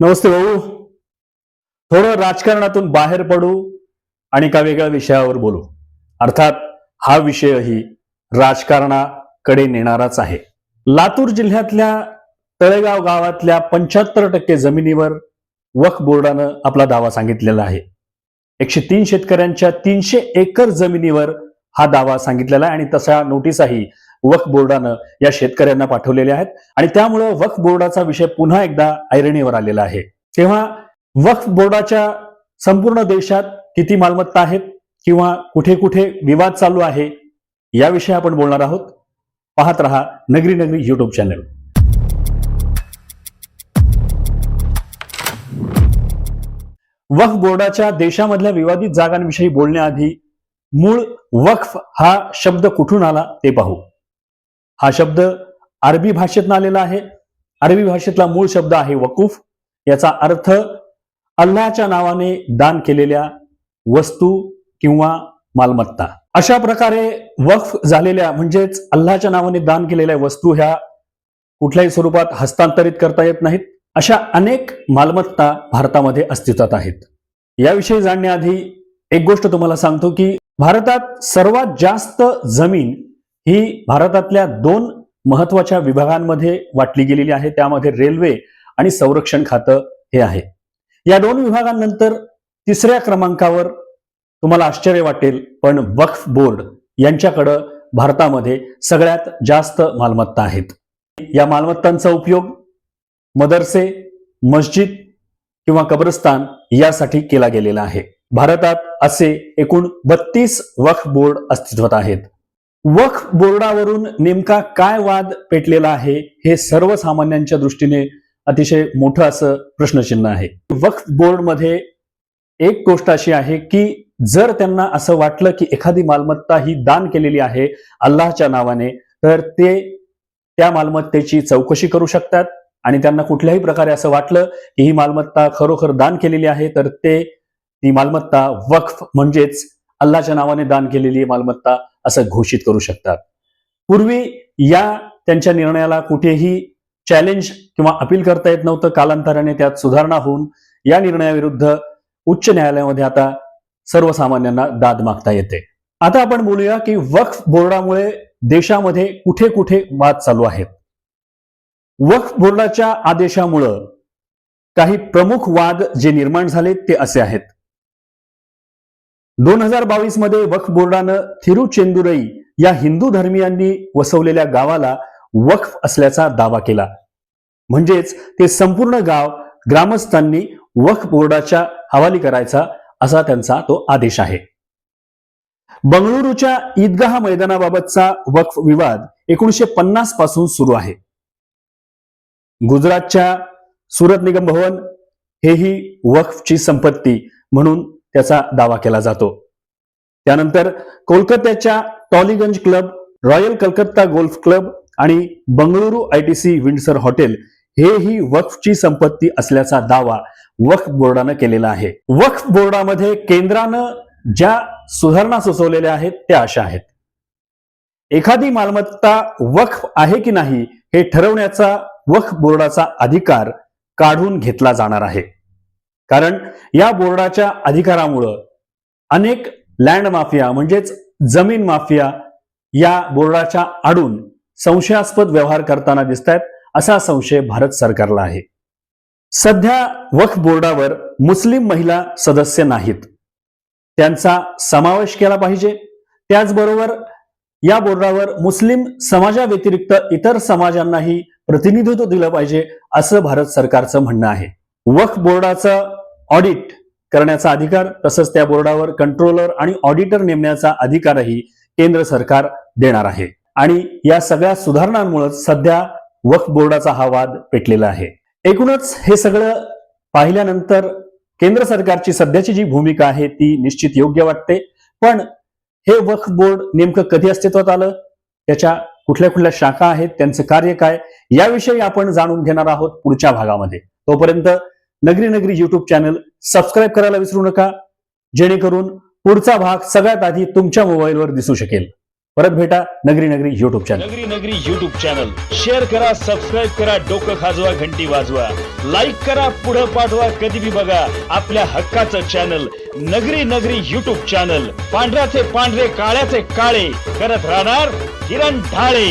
नमस्ते भाऊ. थोडं राजकारणातून बाहेर पडू आणि एका वेगळ्या विषयावर बोलू. अर्थात हा विषयही राजकारणाकडे नेणाराच आहे. लातूर जिल्ह्यातल्या तळेगाव गावातल्या पंच्याहत्तर टक्के जमिनीवर वक्फ बोर्डानं आपला दावा सांगितलेला आहे. एकशे तीन शेतकऱ्यांच्या तीनशे एकर जमिनीवर हा दावा सांगितलेला आहे आणि तसा नोटीसाही वक्फ बोर्डानं या शेतकऱ्यांना पाठवलेल्या आहेत. आणि त्यामुळं वक्फ बोर्डाचा विषय पुन्हा एकदा ऐरणीवर आलेला आहे. तेव्हा वक्फ बोर्डाच्या संपूर्ण देशात किती मालमत्ता आहेत किंवा कुठे कुठे विवाद चालू आहे याविषयी आपण बोलणार आहोत. पाहत रहा नगरी नगरी युट्यूब चॅनल वक्फ बोर्डाच्या देशामधल्या विवादित जागांविषयी बोलण्याआधी मूळ वक्फ हा शब्द कुठून आला ते पाहू. हा शब्द अरबी भाषेतून आलेला आहे. अरबी भाषेतला मूळ शब्द आहे वकूफ. याचा अर्थ अल्लाच्या नावाने दान केलेल्या वस्तू किंवा मालमत्ता. अशा प्रकारे वक्फ झालेल्या म्हणजेच अल्लाच्या नावाने दान केलेल्या वस्तू ह्या कुठल्याही स्वरूपात हस्तांतरित करता येत नाहीत. अशा अनेक मालमत्ता भारतामध्ये अस्तित्वात आहेत. याविषयी जाणण्याआधी एक गोष्ट तुम्हाला सांगतो की भारतात सर्वात जास्त जमीन ही भारतातल्या दोन महत्त्वाच्या विभागांमध्ये वाटली गेलेली आहे. त्यामध्ये रेल्वे आणि संरक्षण खातं हे आहे. या दोन विभागांनंतर तिसऱ्या क्रमांकावर तुम्हाला आश्चर्य वाटेल पण वक्फ बोर्ड यांच्याकडं भारतामध्ये सगळ्यात जास्त मालमत्ता आहेत. या मालमत्तांचा उपयोग मदरसे मस्जिद किंवा कब्रस्तान यासाठी केला गेलेला आहे. भारतात असे एकूण बत्तीस वक्फ बोर्ड अस्तित्वात आहेत. वक्फ बोर्डावरून नेमका काय वाद पेटलेला आहे हे सर्वसामान्यांच्या दृष्टीने अतिशय मोठं असं प्रश्नचिन्ह आहे. वक्फ बोर्डमध्ये एक गोष्ट अशी आहे की जर त्यांना असं वाटलं की एखादी मालमत्ता ही दान केलेली आहे अल्लाहच्या नावाने तर ते त्या मालमत्तेची चौकशी करू शकतात आणि त्यांना कुठल्याही प्रकारे असं वाटलं की ही मालमत्ता खरोखर दान केलेली आहे तर ते ती मालमत्ता वक्फ म्हणजेच अल्लाच्या नावाने दान केलेली मालमत्ता असं घोषित करू शकतात. पूर्वी या त्यांच्या निर्णयाला कुठेही चॅलेंज किंवा अपील करता येत नव्हतं. कालांतराने त्यात सुधारणा होऊन या निर्णयाविरुद्ध उच्च न्यायालयामध्ये आता सर्वसामान्यांना दाद मागता येते. आता आपण बोलूया की वक्फ बोर्डामुळे देशामध्ये कुठे कुठे वाद चालू आहेत. वक्फ बोर्डाच्या आदेशामुळं काही प्रमुख वाद जे निर्माण झाले ते असे आहेत. दोन हजार बावीसमध्ये वक्फ बोर्डानं थिरुचेंदुरई या हिंदू धर्मियांनी वसवलेल्या गावाला वक्फ असल्याचा दावा केला. म्हणजेच ते संपूर्ण गाव ग्रामस्थांनी वक्फ बोर्डाच्या हवाली करायचा असा त्यांचा तो आदेश आहे. बंगळुरूच्या ईदगाह मैदानाबाबतचा वक्फ विवाद एकोणीशे पन्नासपासून सुरू आहे. गुजरातच्या सुरत निगम भवन हेही वक्फची संपत्ती म्हणून त्याचा दावा केला जातो. त्यानंतर कोलकात्याच्या Tollygunge club royal Calcutta golf club आणि बंगळुरू आयटीसी विंडसर हॉटेल हेही वक्फची संपत्ती असल्याचा दावा वक्फ बोर्डानं केलेला आहे. वक्फ बोर्डामध्ये केंद्रानं ज्या सुधारणा सुचवलेल्या आहेत त्या अशा आहेत. एखादी मालमत्ता वक्फ आहे की नाही हे ठरवण्याचा वक्फ बोर्डाचा अधिकार काढून घेतला जाणार आहे. कारण या बोर्डाच्या अधिकारामुळं अनेक लँड माफिया म्हणजेच जमीन माफिया या बोर्डाच्या आडून संशयास्पद व्यवहार करताना दिसत आहेत असा संशय भारत सरकारला आहे. सध्या वक्फ बोर्डावर मुस्लिम महिला सदस्य नाहीत. त्यांचा समावेश केला पाहिजे. त्याचबरोबर या बोर्डावर मुस्लिम समाजाव्यतिरिक्त इतर समाजांनाही प्रतिनिधित्व दिलं पाहिजे असं भारत सरकारचं म्हणणं आहे. वक्फ बोर्डाचं ऑडिट करण्याचा अधिकार तसंच त्या बोर्डावर कंट्रोलर आणि ऑडिटर नेमण्याचा अधिकारही केंद्र सरकार देणार आहे. आणि या सगळ्या सुधारणांमुळे सध्या वक्फ बोर्डाचा हा वाद पेटलेला आहे. एकूणच हे सगळं पाहिल्यानंतर केंद्र सरकारची सध्याची जी भूमिका आहे ती निश्चित योग्य वाटते. पण हे वक्फ बोर्ड नेमकं कधी अस्तित्वात आलं? त्याच्या कुठल्या कुठल्या शाखा आहेत? त्यांचं कार्य काय? याविषयी आपण जाणून घेणार आहोत पुढच्या भागामध्ये. तोपर्यंत नगरी नगरी युट्यूब चॅनल सबस्क्राईब करायला विसरू नका. जेणेकरून पुढचा भाग सगळ्यात आधी तुमच्या मोबाईलवर दिसू शकेल. परत भेटा नगरी नगरी YouTube channel Nagari Nagari YouTube channel share करा सबस्क्राईब करा डोकं खाजवा घंटी वाजवा. लाईक करा पुढं पाठवा कधी बी बघा आपल्या हक्काचं channel Nagari Nagari YouTube channel पांढऱ्याचे पांढरे काळ्याचे काळे. करत राहणार किरण ढाळे.